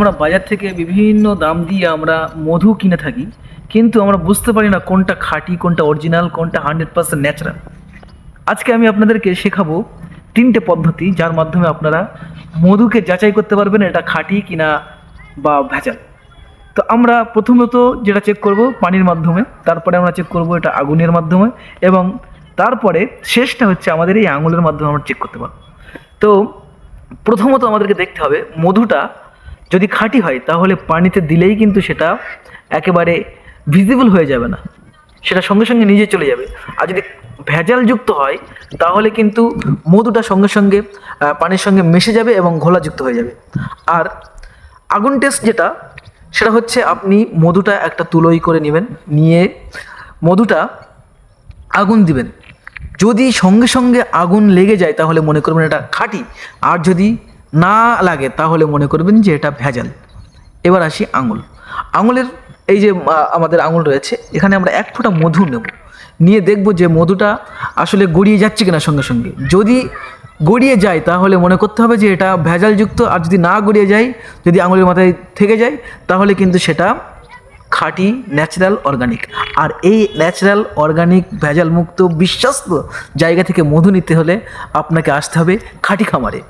আমরা বাজার থেকে বিভিন্ন দাম দিয়ে আমরা মধু কিনে থাকি, কিন্তু আমরা বুঝতে পারি না কোনটা খাঁটি, কোনটা অরিজিনাল কোনটা হান্ড্রেড পার্সেন্ট ন্যাচারাল আজকে আমি আপনাদেরকে শেখাবো তিনটে পদ্ধতি যার মাধ্যমে আপনারা মধুকে যাচাই করতে পারবেন এটা খাঁটি কিনা বা ভেজাল। তো আমরা প্রথমত যেটা চেক করব পানির মাধ্যমে, তারপরে আমরা চেক করব এটা আগুনের মাধ্যমে, এবং তারপরে শেষটা হচ্ছে আমাদের এই আঙুলের মাধ্যমে আমরা চেক করতে পারব। তো প্রথমত আমাদেরকে দেখতে হবে মধুটা যদি খাঁটি হয়, তাহলে পানিতে দিলেই কিন্তু সেটা একেবারে ভিজিবল হয়ে যাবে না। সেটা সঙ্গে সঙ্গে নিজে চলে যাবে। আর যদি ভেজালযুক্ত হয়, তাহলে কিন্তু মধুটা সঙ্গে সঙ্গে পানির সঙ্গে মিশে যাবে এবং ঘোলাযুক্ত হয়ে যাবে। আর আগুন টেস্ট যেটা, সেটা হচ্ছে আপনি মধুটা একটা তুলোই করে নেবেন, নিয়ে মধুটা আগুন দিবেন। যদি সঙ্গে সঙ্গে আগুন লেগে যায়, তাহলে মনে করবেন এটা খাঁটি। আর যদি না লাগে, তাহলে মনে করবেন যে এটা ভেজাল। এবার আসি আঙুল। আঙুলের এই যে আমাদের আঙুল রয়েছে, এখানে আমরা এক ফোঁটা মধু নেব। নিয়ে দেখব যে মধুটা আসলে গড়িয়ে যাচ্ছে কিনা সঙ্গে সঙ্গে। যদি গড়িয়ে যায়, তাহলে মনে করতে হবে যে এটা ভেজালযুক্ত, আর যদি না গড়িয়ে যায়, যদি আঙুলের মাথায় থেকে যায়, তাহলে কিন্তু সেটা খাঁটি ন্যাচারাল অর্গানিক আর এই ন্যাচারাল অর্গানিক ভেজাল মুক্ত বিশ্বস্ত জায়গা থেকে মধু নিতে হলে আপনাকে আসতে হবে খাঁটি খামারে।